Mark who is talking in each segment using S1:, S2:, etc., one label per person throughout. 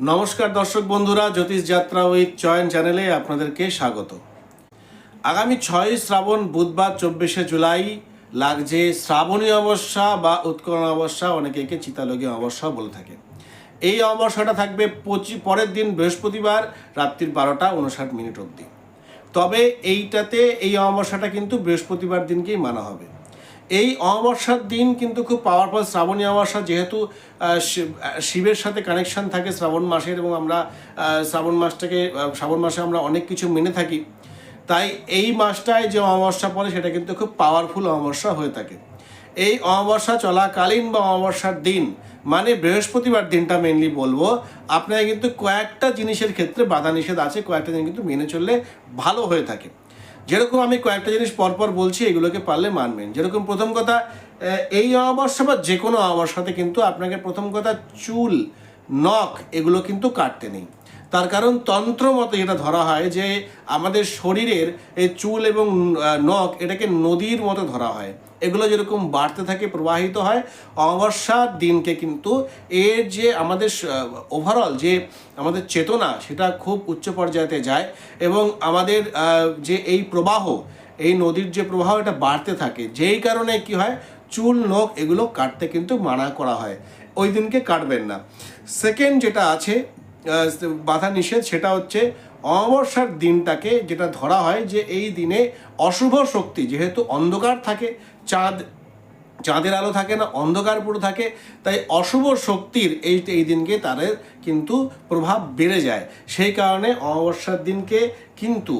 S1: নমস্কার দর্শক বন্ধুরা, জ্যোতিষ যাত্রা উইথ চয়ন চ্যানেলে আপনাদেরকে স্বাগত। আগামী ছয় শ্রাবণ বুধবার, চব্বিশে জুলাই, লাগছে শ্রাবণী অবস্যা বা উৎকরণ অবস্যা অনেকে একে চিতালগী অবস্যা বলে থাকে এই অমাবস্যাটা থাকবে পঁচি, পরের দিন বৃহস্পতিবার, রাত্রির বারোটা উনষাট মিনিট অবধি। তবে এইটাতে, এই অমাবস্যাটা কিন্তু বৃহস্পতিবার দিনকেই মানা হবে। এই অমাবস্যার দিন কিন্তু খুব পাওয়ারফুল শ্রাবণী অমাবস্যা, যেহেতু শিব- শিবের সাথে কানেকশন থাকে শ্রাবণ মাসের এবং আমরা শ্রাবণ মাসটাকে শ্রাবণ মাসে আমরা অনেক কিছু মেনে থাকি। তাই এই মাসটায় যে অমাবস্যা পড়ে, সেটা কিন্তু খুব পাওয়ারফুল অমাবস্যা হয়ে থাকে। এই অমাবস্যা চলাকালীন বা অমাবস্যার দিন মানে বৃহস্পতিবার দিনটা মেনলি বলব আপনার কিন্তু কয়েকটা জিনিসের ক্ষেত্রে বাধা নিষেধ আছে, কয়েকটা জিনিস কিন্তু মেনে চললে ভালো হয়ে থাকে। যেরকম আমি কয়েকটা জিনিস পরপর বলছি, এগুলোকে পারলে মানবেন। যেরকম প্রথম কথা এই অমাবস্যা বা যে কোনো অমাবস্যাতে কিন্তু আপনাকে প্রথম কথা চুল, নখ, এগুলো কিন্তু কাটতে নেই। তার কারণ তন্ত্র মতে যেটা ধরা হয় যে আমাদের শরীরের এই চুল এবং নখ এটাকে নদীর মতো ধরা হয়। এগুলো যেরকম বাড়তে থাকে, প্রবাহিত হয় অমাবস্যার দিনকে কিন্তু এর যে আমাদের ওভারঅল যে আমাদের চেতনা সেটা খুব উচ্চ পর্যায়েতে যায় এবং আমাদের যে এই প্রবাহ, এই নদীর যে প্রবাহ এটা বাড়তে থাকে। যেই কারণে কি হয়? চুল, নখ এগুলো কাটতে কিন্তু মানা করা হয়। ওই দিনকে কাটবেন না। সেকেন্ড যেটা আছে বাধা নিষেধ, সেটা হচ্ছে অমাবস্যার দিনটাকে যেটা ধরা হয় যে এই দিনে অশুভ শক্তি, যেহেতু অন্ধকার থাকে, চাঁদ, চাঁদের আলো থাকে না, অন্ধকার পুরো থাকে, তাই অশুভ শক্তির এই এই দিনকে তাদের কিন্তু প্রভাব বেড়ে যায়। সেই কারণে অমাবস্যার দিনকে কিন্তু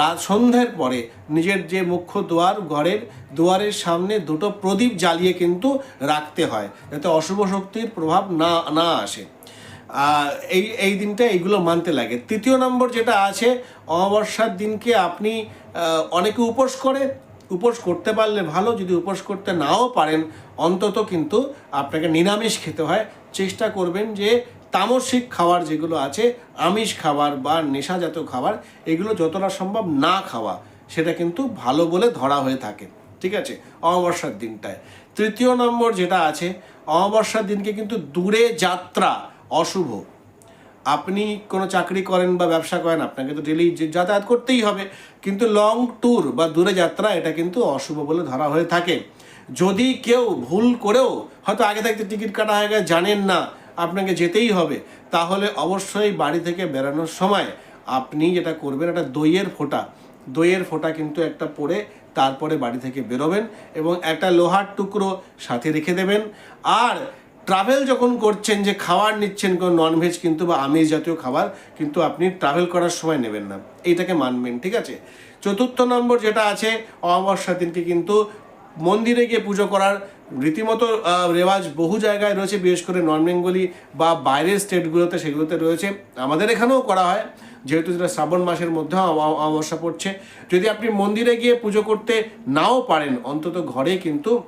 S1: রাত, সন্ধ্যের পরে নিজের যে মুখ্য দুয়ার, ঘরের দুয়ারের সামনে দুটো প্রদীপ জ্বালিয়ে কিন্তু রাখতে হয়, যাতে অশুভ শক্তির প্রভাব না না আসে। এই এই দিনটা এইগুলো মানতে লাগে। তৃতীয় নম্বর যেটা আছে, অমাবস্যার দিনকে আপনি অনেকে উপোস করে। উপোস করতে পারলে ভালো, যদি উপোস করতে নাও পারেন, অন্তত কিন্তু আপনাকে নিরামিষ খেতে হয়। চেষ্টা করবেন যে তামসিক খাবার যেগুলো আছে, আমিষ খাবার বা নেশাজাত খাবার, এগুলো যতটা সম্ভব না খাওয়া। সেটা কিন্তু ভালো বলে ধরা হয়ে থাকে। ঠিক আছে? অমাবস্যার দিনটায়। তৃতীয় নম্বর যেটা আছে, অমাবস্যার দিনকে কিন্তু দূরে যাত্রা অশুভ। আপনি কোনো চাকরি করেন বা ব্যবসা করেন, আপনাকে তো ডেলি যাতায়াত করতেই হবে। কিন্তু লং ট্যুর বা দূরে যাত্রা, এটা কিন্তু অশুভ বলে ধরা হয়ে থাকে। যদি কেউ ভুল করেও হয়তো আগে থাকতে টিকিট কাটা হয়ে গেছে, জানেন না, আপনাকে যেতেই হবে। তাহলে অবশ্যই বাড়ি থেকে বেরানোর সময় আপনি যেটা করবেন একটা দইয়ের ফোঁটা। দইয়ের ফোঁটা কিন্তু একটা পরে তারপরে বাড়ি থেকে বেরোবেন এবং একটা লোহার টুকরো সাথে রেখে দেবেন। আর ট্রাভেল যখন করছেন যে খাবার নিচ্ছেন কোনো ননভেজ কিন্তু বা আমিষ জাতীয় খাবার, কিন্তু আপনি ট্রাভেল করার সময় নেবেন না। এইটাকে মানবেন, ঠিক আছে? চতুর্থ নম্বর যেটা আছে অমাবস্যা দিনকে কিন্তু মন্দিরে গিয়ে পুজো করার রীতিমতো রেওয়াজ বহু জায়গায় রয়েছে, বিশেষ করে নন বেঙ্গলি বা বাইরের স্টেটগুলোতে সেগুলোতে রয়েছে। আমাদের এখানেও করা হয়, যেহেতু যেটা শ্রাবণ মাসের মধ্যেও অমা- অমাবস্যা পড়ছে। যদি আপনি মন্দিরে গিয়ে পুজো করতে নাও পারেন, অন্তত ঘরে কিন্তু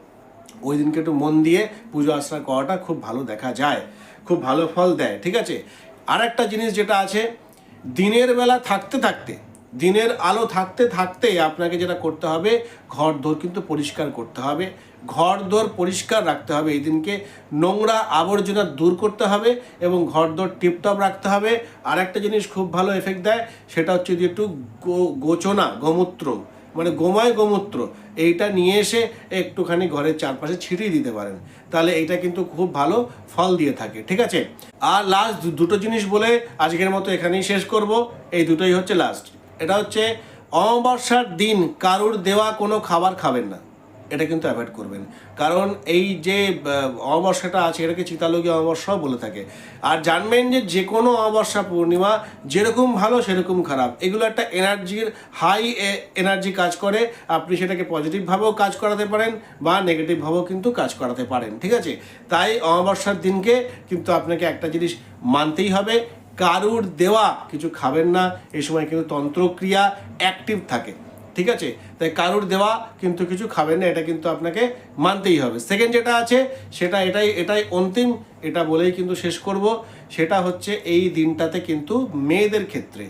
S1: ওই দিনকে একটু মন দিয়ে পুজো আশ্রা করাটা খুব ভালো দেখা যায়, খুব ভালো ফল দেয়, ঠিক আছে? আর একটা জিনিস যেটা আছে, দিনের বেলা থাকতে থাকতে, দিনের আলো থাকতে থাকতে আপনাকে যেটা করতে হবে, ঘর দোর কিন্তু পরিষ্কার করতে হবে, ঘর দোর পরিষ্কার রাখতে হবে, এই দিনকে নোংরা আবর্জনা দূর করতে হবে এবং ঘর দোর টিপটপ রাখতে হবে। আর একটা জিনিস খুব ভালো এফেক্ট দেয়, সেটা হচ্ছে যে একটু গোচনা, গোমূত্র মানে গোমায় গোমূত্র, এইটা নিয়ে এসে একটুখানি ঘরের চারপাশে ছিটিয়ে দিতে পারেন। তাহলে এইটা কিন্তু খুব ভালো ফল দিয়ে থাকে, ঠিক আছে? আর লাস্ট দুটো জিনিস বলে আজকের মতো এখানেই শেষ করব। এই দুটোই হচ্ছে লাস্ট এটা হচ্ছে অমাবস্যার দিন, কারুর দেওয়া কোনো খাবার খাবেন না। এটা কিন্তু অ্যাভয়েড করবেন। কারণ এই যে অমাবস্যাটা আছে, এটাকে চিতালগী অমাবস্যাও বলে থাকে। আর জানবেন যে যে কোনো অমাবস্যা পূর্ণিমা যেরকম ভালো, সেরকম খারাপ। এগুলো একটা এনার্জির হাই এনার্জি কাজ করে। আপনি সেটাকে পজিটিভভাবেও কাজ করাতে পারেন বা নেগেটিভভাবেও কিন্তু কাজ করাতে পারেন, ঠিক আছে? তাই অমাবস্যার দিনকে কিন্তু আপনাকে একটা জিনিস মানতেই হবে, কারুর দেওয়া কিছু খাবেন না। এই সময় কিন্তু তন্ত্রক্রিয়া অ্যাক্টিভ থাকে। ঠিক আছে? তাই কারুর দেওয়া কিন্তু কিছু খাবেন না, এটা কিন্তু আপনাকে মানতেই হবে। সেকেন্ড যেটা আছে, সেটা এটাই এটাই অন্তিম, এটা বলেই কিন্তু শেষ করব। সেটা হচ্ছে এই দিনটাতে কিন্তু মেয়েদের ক্ষেত্রে।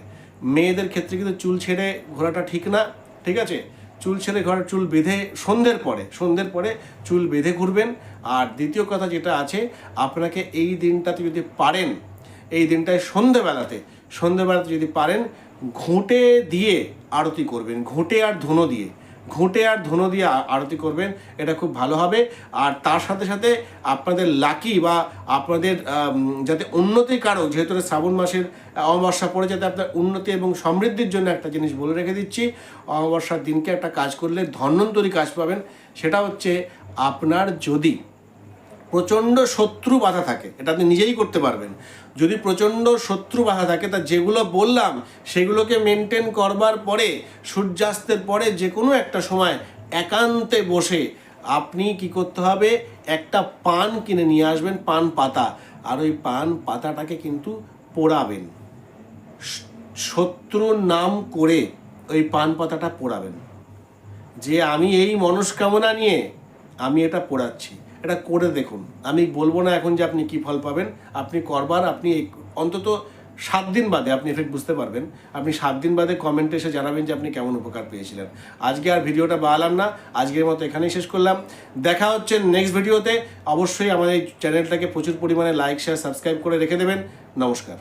S1: মেয়েদের ক্ষেত্রে কিন্তু চুল ছেড়ে ঘোরাটা ঠিক না, ঠিক আছে? চুল ছেড়ে ঘরের চুল বেঁধে সন্ধ্যের পরে সন্ধ্যের পরে চুল বেঁধে ঘুরবেন। আর দ্বিতীয় কথা যেটা আছে, আপনাকে এই দিনটাতে যদি পারেন, এই দিনটায় সন্ধেবেলাতে সন্ধেবেলাতে যদি পারেন ঘুঁটে দিয়ে আরতি করবেন, ঘুঁটে আর ধুনো দিয়ে। ঘুঁটে আর ধুনো দিয়ে আরতি করবেন, এটা খুব ভালো হবে। আর তার সাথে সাথে আপনাদের লাকি বা আপনাদের যাতে উন্নতি কারও যেহেতু শ্রাবণ মাসের অমাবস্যা পড়ে, যাতে আপনার উন্নতি এবং সমৃদ্ধির জন্য একটা জিনিস বলে রেখে দিচ্ছি, অমাবস্যার দিনকে একটা কাজ করলে ধন্বন্তরী কাজ পাবেন। সেটা হচ্ছে আপনার যদি প্রচণ্ড শত্রু বাধা থাকে, এটা আপনি নিজেই করতে পারবেন। যদি প্রচণ্ড শত্রু বাধা থাকে, তা যেগুলো বললাম, সেগুলোকে মেনটেন করবার পরে, সূর্যাস্তের পরে যে কোনো একটা সময় একান্তে বসে আপনি কি করতে হবে? একটা পান কিনে নিয়ে আসবেন, পান পাতা। আর ওই পান পাতাটাকে কিন্তু পোড়াবেন। শত্রুর নাম করে ওই পান পাতাটা পোড়াবেন। যে আমি এই মনস্কামনা নিয়ে আমি এটা পড়াচ্ছি। এটা করে দেখুন। আমি বলব না এখন যে আপনি কি ফল পাবেন। আপনি করবার, আপনি অন্তত সাত দিন বাদে, আপনি এফেক্ট বুঝতে পারবেন। আপনি সাত দিন বাদে কমেন্টে এসে জানাবেন যে আপনি কেমন উপকার পেয়েছিলেন। আজকে আর ভিডিওটা বাড়ালাম না। আজকের মতো এখানেই শেষ করলাম। দেখা হচ্ছে নেক্সট ভিডিওতে অবশ্যই আমাদের এই চ্যানেলটাকে প্রচুর পরিমাণে লাইক শেয়ার সাবস্ক্রাইব করে রেখে দেবেন। নমস্কার।